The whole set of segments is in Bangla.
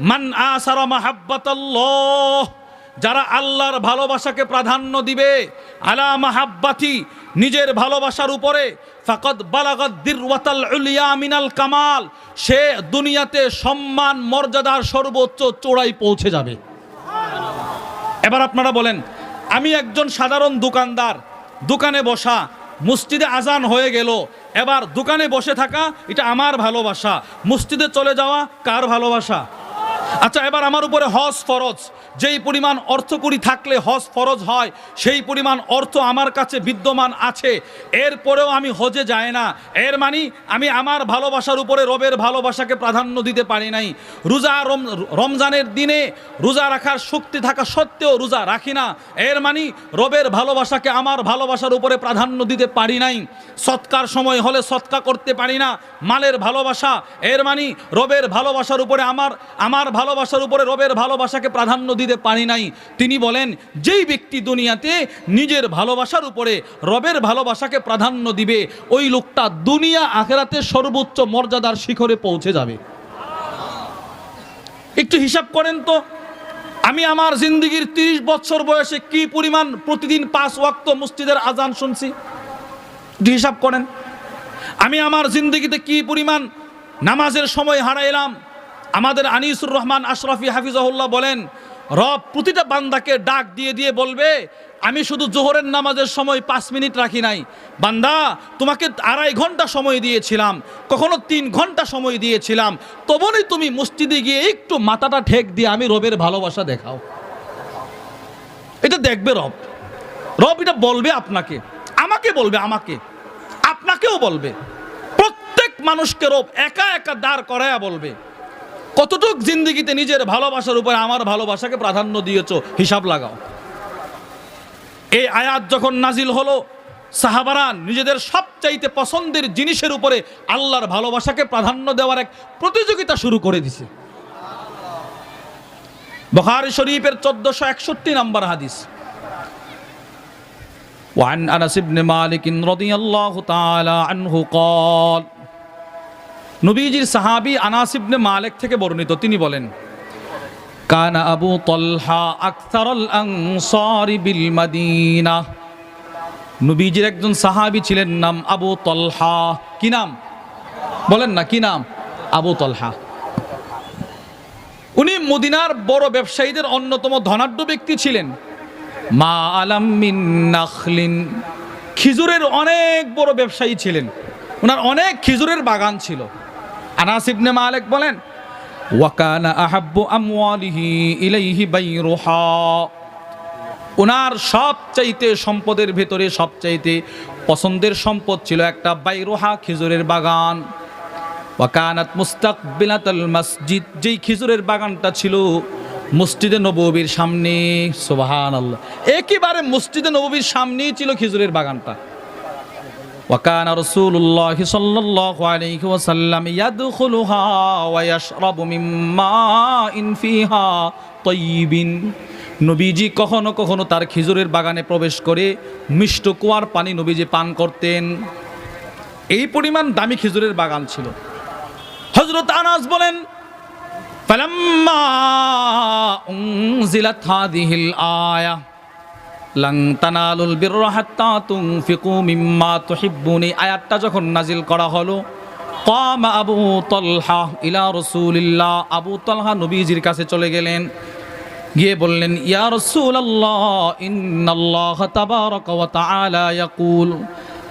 মান আসারা মাহাব্বাতাল্লাহ, যারা আল্লাহর ভালোবাসাকে প্রাধান্য দিবে, আলা মাহাব্বাতি, নিজের ভালোবাসার উপরে, ফাকদ বালাগত দিরওয়াতাল উলিয়া মিনাল কামাল, সে দুনিয়াতে সম্মান, মর্যাদার সর্বোচ্চ চূড়ায় পৌঁছে যাবে। এবার আপনারা বলেন, আমি একজন সাধারণ দোকানদার, দোকানে বসা, মসজিদে আজান হয়ে গেল, এবার দোকানে বসে থাকা, এটা আমার ভালোবাসা, মসজিদে চলে যাওয়া কার ভালোবাসা? আচ্ছা এবার আমার উপরে হজ ফরজ। যেই পরিমাণ অর্থকড়ি থাকলে হজ ফরজ হয়, সেই পরিমাণ অর্থ আমার কাছে বিদ্যমান আছে। এরপরেও আমি হজে যাই না। এর মানে আমি আমার ভালোবাসার উপরে রবের ভালোবাসাকে প্রাধান্য দিতে পারি নাই। রোজা রম- রমজানের দিনে রোজা রাখার শক্তি থাকা সত্ত্বেও রোজা রাখি না। এর মানে রবের ভালোবাসাকে আমার ভালোবাসার উপরে প্রাধান্য দিতে পারি নাই। সৎকার সময় হলে সৎকা করতে পারি না। মালের ভালোবাসা, এর মানে রবের ভালোবাসার উপরে আমার আমার ভালোবাসার উপরে রবের ভালোবাসাকে প্রাধান্য দিতে পারি নাই। তিনি বলেন, যেই ব্যক্তি দুনিয়াতে নিজের ভালোবাসার উপরে রবের ভালোবাসাকে প্রাধান্য দিবে, ওই লোকটা দুনিয়া আখেরাতে সর্বোচ্চ মর্যাদার শিখরে পৌঁছে যাবে। একটু হিসাব করেন তো, আমি আমার জিন্দগির তিরিশ বছর বয়সে কি পরিমাণ প্রতিদিন পাঁচ ওয়াক্ত মসজিদের আজান শুনছি? হিসাব করেন। আমি আমার জিন্দগিতে কি পরিমাণ নামাজের সময় হারাইলাম আমাদের আনিসুর রহমান আশরাফি হাফিজাহুল্লাহ বলেন, রব প্রতিটা বান্দাকে ডাক দিয়ে দিয়ে বলবে, আমি শুধু জোহরের নামাজের সময় পাঁচ মিনিট রাখি নাই। বান্দা, তোমাকে আড়াই ঘণ্টা সময় দিয়েছিলাম, কখনো তিন ঘণ্টা সময় দিয়েছিলাম তবনই তুমি মসজিদে গিয়ে একটু মাথাটা ঠেক দিয়ে আমি রবের ভালোবাসা দেখাও। এটা দেখবে রব। রব এটা বলবে আপনাকে, আমাকে বলবে আমাকে, আপনাকেও বলবে। প্রত্যেক মানুষকে রব একা একা দাঁড় করায়া বলবে। কতটুক জিন্দগিতে নিজের ভালোবাসার উপরে আমার ভালোবাসাকে প্রাধান্য দিয়েছ হিসাব লাগাও এই আয়াত যখন নাজিল হলো সাহাবারা নিজেদের সবচাইতে পছন্দের জিনিসের উপরে আল্লাহর ভালোবাসাকে প্রাধান্য দেওয়ার এক প্রতিযোগিতা শুরু করে দিছে বখারি শরীফের চোদ্দশো একষট্টি নম্বর হাদিস وعن انس بن مالك رضي الله تعالى عنه قال নবীজির সাহাবী আনাসিবনে মালেক থেকে বর্ণিত, তিনি বলেন, কানা আবু তলহা আকসারুল আনসারি বিল মাদিনা। নবীজির একজন সাহাবি ছিলেন নাম আবু তলহা। কি নাম? বলেন না, কি নাম? আবু তলহা। উনি মদিনার বড় ব্যবসায়ীদের অন্যতম ধনাঢ্য ব্যক্তি ছিলেন। মা আলাম মিন নাখলিন। খিজুরের অনেক বড় ব্যবসায়ী ছিলেন। ওনার অনেক খিজুরের বাগান ছিল। আনাস ইবনে মালিক বলেন ওয়াকানা আহাব্বু আমওয়ালিহি ইলাইহি বাইরুহা। ওনার সবচাইতে সম্পদের ভেতরে সবচাইতে পছন্দের সম্পদ ছিল একটা বাইরোহা খেজুরের বাগান। ওয়াকানাত মুস্তাকবিলাতাল মসজিদ, যেই খেজুরের বাগানটা ছিল মসজিদে নববীর সামনে, সুবহানাল্লাহ। একেবারে মসজিদে নববীর সামনেই ছিল খেজুরের বাগানটা। وكان رسول الله صلى الله عليه وسلم يدخلها ويشرب من ماء فيها طيب নবীজি কখনো কখনো তার খেজুরের বাগানে প্রবেশ করে মিষ্ট কুয়ার পানি নবীজি পান করতেন এই পরিমাণ দামি খেজুরের বাগান ছিল হজরত আনাস বলেন ফালাম্মা উনজিলাত হাদিহিল আয়া তুং আয়াতটা যখন নাজিল করা হলো কম আবু তলহা ইলা রসুলিল্লাহ। আবু তলহা নবীজির কাছে চলে গেলেন, গিয়ে বললেন, ইয়া রসুল ইয়াকুল,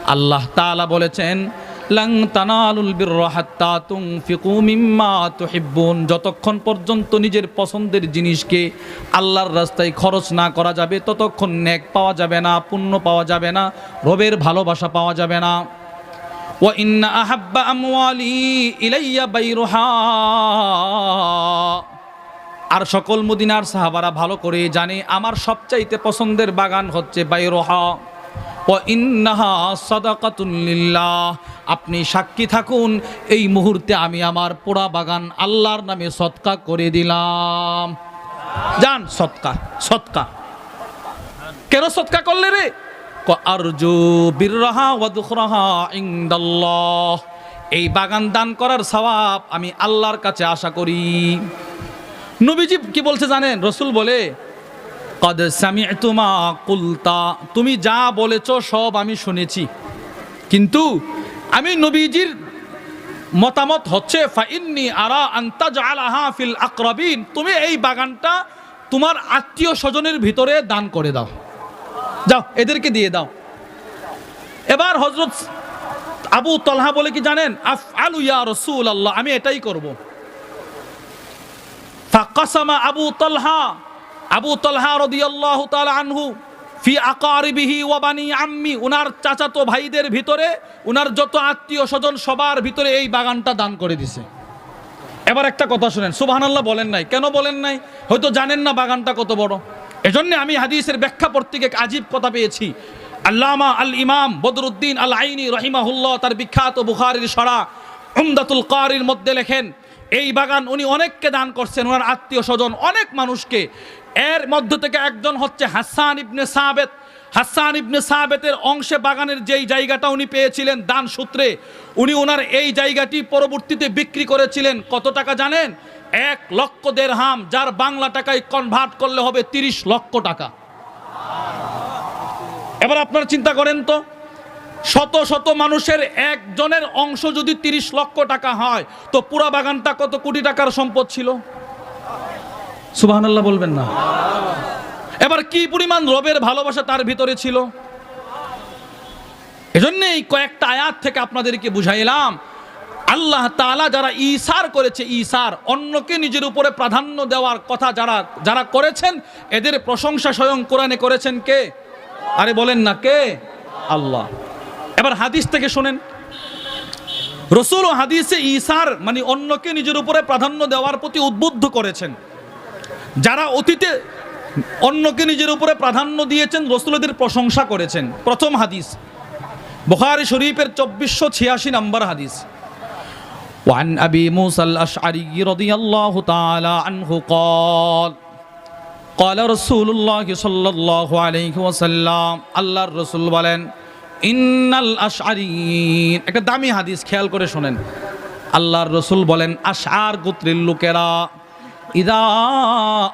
আল্লাহ তাআলা বলেছেন লাং তানালুল বিররা হাত্তা তুনফিকু মিম্মা যতক্ষণ পর্যন্ত নিজের পছন্দের জিনিসকে আল্লাহর রাস্তায় খরচ না করা যাবে, ততক্ষণ নেক পাওয়া যাবে না, পুণ্য পাওয়া যাবে না, রবের ভালোবাসা পাওয়া যাবে না। ইন্না আহাব্বা আমওয়ালি ইলাইয়া বাইরুহা। আর সকল মদিনার সাহাবারা ভালো করে জানে, আমার সবচাইতে পছন্দের বাগান হচ্ছে বাইরোহা। আপনি সাক্ষী থাকুন, এই মুহূর্তে আমি আমার পোড়া বাগান আল্লাহর নামে সৎকা করে দিলাম। যান, সৎকা সৎকা। কেন সৎকা করলে রে? আরজু বিররাহা ওয়াদুখরাহা ইনদাল্লাহ। এই বাগান দান করার সওয়াব আমি আল্লাহর কাছে আশা করি। নবীজি কি বলছে জানেন? রসুল বলে কদ সামি'তুমা কুলতা। তুমি যা বলেছ, সব আমি শুনেছি। কিন্তু আমি নবীজির মতামত হচ্ছে, ফাইন্নি আরা আন্তাজ আলাহা ফিল আকরাবিন। তুমি এই বাগানটা তোমার আত্মীয় স্বজনের ভিতরে দান করে দাও। যাও, এদেরকে দিয়ে দাও। এবার হজরত আবু তলহা বলে কি জানেন? আফ আলু ইয়া রসুল আল্লাহ আমি এটাই করব। ফাকাসামা আবু তলহা আবু তলহা রদিয়াল্লাহু তাআলা আনহু ফি আকারিবিহি ওয়া বানি আম্মি, উনার চাচাতো ভাইদের ভিতরে, উনার যত আত্মীয় স্বজন সবার ভিতরে এই বাগানটা দান করে দিছে। এবার একটা কথা শুনেন, সুবহানাল্লাহ বলেন নাই। কেন বলেন নাই? হয়তো জানেন না বাগানটা কত বড়। এজন্য আমি হাদিসের ব্যাখ্যা এক আজীব কথা পেয়েছি। আল্লামা আল ইমাম বদরুদ্দিন আল আইনি রহিমাহুল্লাহ তার বিখ্যাত বুখারির সরা উমদাতুল কারির মধ্যে লেখেন, এই বাগান উনি অনেককে দান করছেন ওনার আত্মীয় স্বজন অনেক মানুষকে। এর মধ্য থেকে একজন হচ্ছে হাসান ইবনে সাবেত। হাসান ইবনে সাবেতের অংশে বাগানের যেই জায়গাটা উনি পেয়েছিলেন দান সূত্রে, উনি ওনার এই জায়গাটি পরবর্তীতে বিক্রি করেছিলেন। কত টাকা জানেন? এক লক্ষ দেড়হাম, যার বাংলা টাকায় কনভার্ট করলে হবে তিরিশ লক্ষ টাকা। এবার আপনারা চিন্তা করেন তো, শত শত মানুষের একজনের অংশ যদি তিরিশ লক্ষ টাকা হয়, তো পুরা বাগানটা কত কোটি টাকার সম্পদ ছিল? সুবহানাল্লাহ বলবেন না। এবার কি পরিমাণ রবের ভালোবাসা তার ভিতরে ছিল? এজন্যই কয়েকটা আয়াত থেকে আপনাদেরকে বুঝাইলাম, আল্লাহ তাআলা যারা ইসার করেছে ইসার অন্যকে নিজের উপরে প্রাধান্য দেওয়ার কথা যারা যারা করেছেন, এদের প্রশংসা স্বয়ং কোরআনে করেছেন কে? আরে বলেন না কে? আল্লাহ। এবার হাদিস থেকে শোনেন। রসুল ও হাদিসে ইসার মানে অন্যকে নিজের উপরে প্রাধান্য দেওয়ার প্রতি উদ্বুদ্ধ করেছেন। যারা অতীতে অন্যকে নিজের উপরে প্রাধান্য দিয়েছেন রসুলদের প্রশংসা করেছেন প্রথম হাদিস বুখারী শরীফের চব্বিশশো ছিয়াশি নম্বর হাদিস وعن أبي موسى الأشعري رضي الله تعالى عنه قال قال رسول الله صلى الله عليه وسلم আল্লাহর রসুল বলেন ইন্নাল আশআরিন একটা দামি হাদিস খেয়াল করে শোনেন আল্লাহর রসুল বলেন আশআর গোত্রের লোকেরা ইদা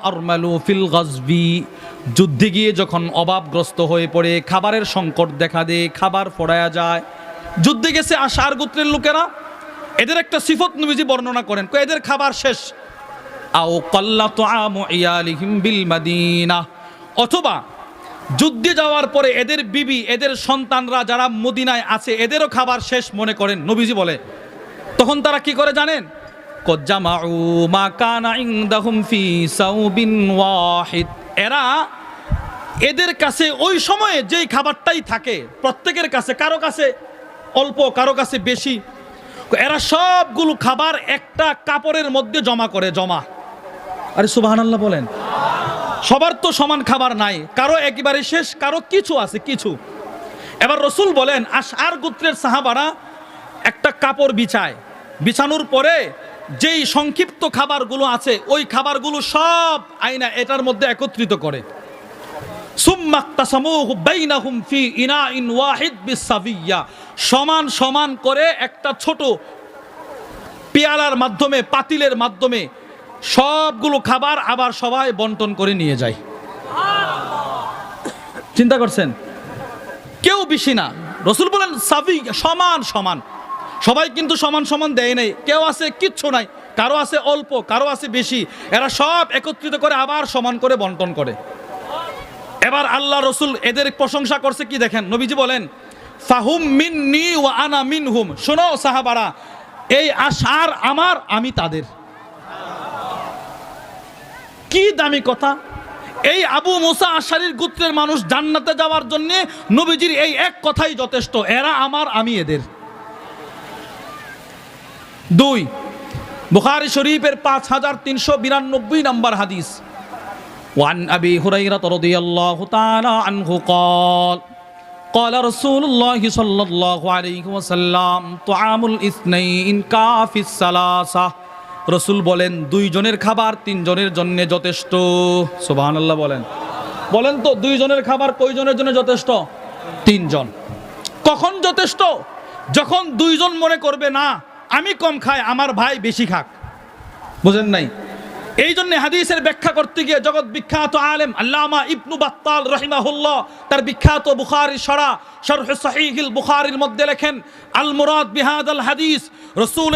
আরমালু ফিল গজবি, যুদ্ধে গিয়ে যখন অভাবগ্রস্ত হয়ে পড়ে, খাবারের সংকট দেখা দেয়, খাবার ফোড়ায়া যায়। যুদ্ধে গেছে আশার গোত্রের লোকেরা। এদের একটা সিফত নবীজি বর্ণনা করেন এদের খাবার শেষ। আও কল্লা তো বিল মাদিনা। অথবা যুদ্ধে যাওয়ার পরে এদের বিবি, এদের সন্তানরা যারা মদিনায় আছে, এদেরও খাবার শেষ মনে করেন, নবীজি বলে। তখন তারা কি করে জানেন? মা সাউবিন এরা এদের কাছে ওই সময়ে যেই খাবারটাই থাকে, প্রত্যেকের কাছে, কারও কাছে অল্প, কারও কাছে বেশি, এরা সবগুলো খাবার একটা কাপড়ের মধ্যে জমা করে, জমা। আরে সুবহানাল্লাহ বলেন। সবার তো সমান খাবার নাই, কারও একেবারে শেষ, কারও কিছু আছে, কিছু। এবার রসুল বলেন আশার গোত্রের সাহাবারা একটা কাপড় বিছায়। বিছানোর পরে যেই সংক্ষিপ্ত খাবারগুলো আছে, ওই খাবারগুলো সব আইনা এটার মধ্যে একত্রিত করে। সমান সমান করে একটা ছোট পেয়ালার মাধ্যমে, পাতিলের মাধ্যমে সবগুলো খাবার আবার সবাই বন্টন করে নিয়ে যায়। চিন্তা করছেন? কেউ বেশি না। রসুল বলেন সাবি সমান সমান। সবাই কিন্তু সমান সমান দেয় নাই। কেউ আছে, কিচ্ছু নাই। কারও আছে অল্প, কারও আছে বেশি। এরা সব একত্রিত করে আবার সমান করে বন্টন করে। এবার আল্লাহ রসুল এদের প্রশংসা করছে কি দেখেন? নবীজি বলেন, ফাহুম মিন্নি ও আনা মিন হুম শোনো সাহাবারা, এই আশার আমার, আমি তাদের। কি দামি কথা। এই আবু মুসা আশারির গোত্রের মানুষ জান্নাতে যাওয়ার জন্য নবীজির এই এক কথাই যথেষ্ট, এরা আমার, আমি এদের। দুই বুখারি শরীফের পাঁচ হাজার তিনশো বিরানব্বই নম্বর হাদিস وعن أبي هريرة رضي الله تعالى عنه قال قال رسول الله صلى الله عليه وسلم طعام الاثنين كافي الثلاثة রসুল বলেন দুইজনের খাবার তিনজনের জন্য যথেষ্ট সুবাহান আল্লাহ বলেন বলেন তো দুইজনের খাবার কয়জনের জন্য যথেষ্ট তিনজন কখন যথেষ্ট যখন দুইজন মনে করবে না আমি কম খাই, আমার ভাই বেশি খাক। বুঝেন নাই? এই জন্য হাদিসের ব্যাখ্যা করতে গিয়ে জগৎ বিখ্যাত আলেম আল্লামা ইবনু বাত্তাল রহিমাহুল্লাহ তার বিখ্যাত বুখারি সরা, শরহ সহিহিল বুখারির মধ্যে লেখেন, আল মুরাদ বিহাদ আল হাদিস রসুল